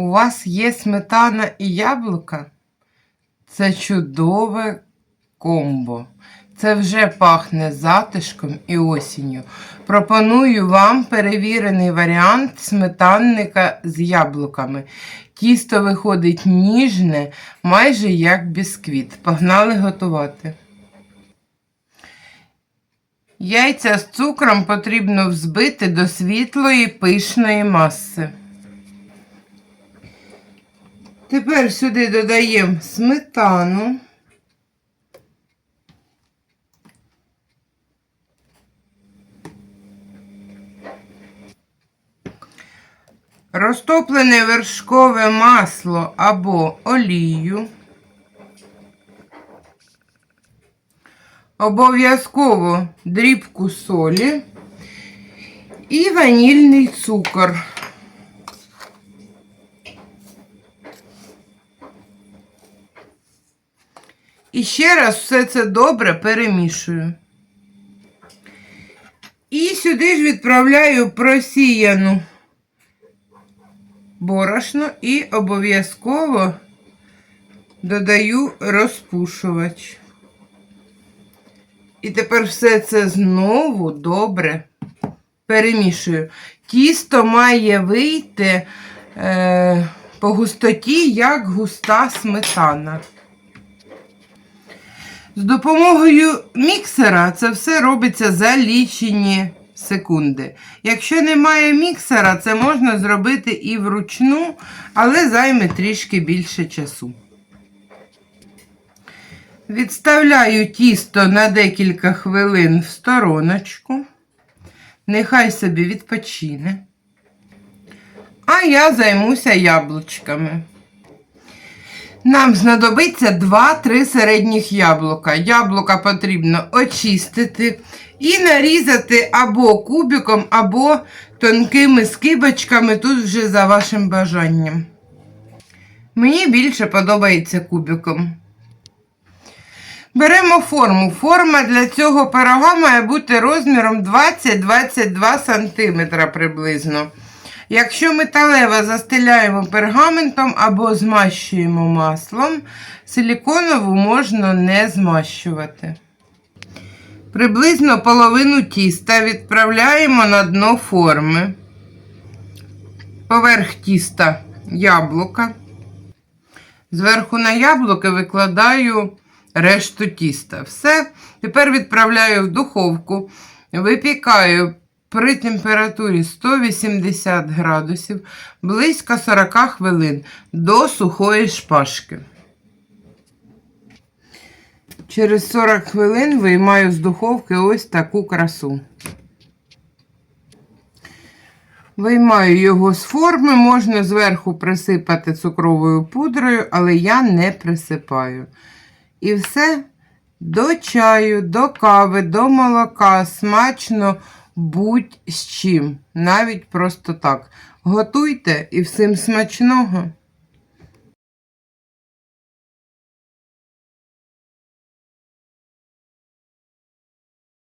У вас є сметана і яблука? Це чудове комбо. Це вже пахне затишком і осінню. Пропоную вам перевірений варіант сметанника з яблуками. Тісто виходить ніжне, майже як бісквіт. Погнали готувати. Яйця з цукром потрібно взбити до світлої пишної маси. Тепер сюди додаємо сметану. Розтоплене вершкове масло або олію. Обов'язково дрібку солі і ванільний цукор. І ще раз все це добре перемішую. І сюди ж відправляю просіяну борошно і обов'язково додаю розпушувач. І тепер все це знову добре перемішую. Тісто має вийти е, по густоті, як густа сметана. З допомогою міксера це все робиться за лічені секунди. Якщо немає міксера, це можна зробити і вручну, але займе трішки більше часу. Відставляю тісто на декілька хвилин в стороночку. Нехай собі відпочине. А я займуся яблучками. Нам знадобиться 2-3 середніх яблука. Яблука потрібно очистити і нарізати або кубиком, або тонкими скибочками, тут вже за вашим бажанням. Мені більше подобається кубиком. Беремо форму. Форма для цього пирога має бути розміром 20-22 см приблизно. Якщо металева застеляємо пергаментом або змащуємо маслом, силіконову можна не змащувати. Приблизно половину тіста відправляємо на дно форми. Поверх тіста яблука. Зверху на яблуки викладаю решту тіста. Все. Тепер відправляю в духовку, випікаю при температурі 180 градусів близько 40 хвилин до сухої шпажки. Через 40 хвилин виймаю з духовки ось таку красу. Виймаю його з форми, можна зверху присипати цукровою пудрою, але я не присипаю. І все до чаю, до кави, до молока, смачно будь з чим. Навіть просто так. Готуйте і всім смачного!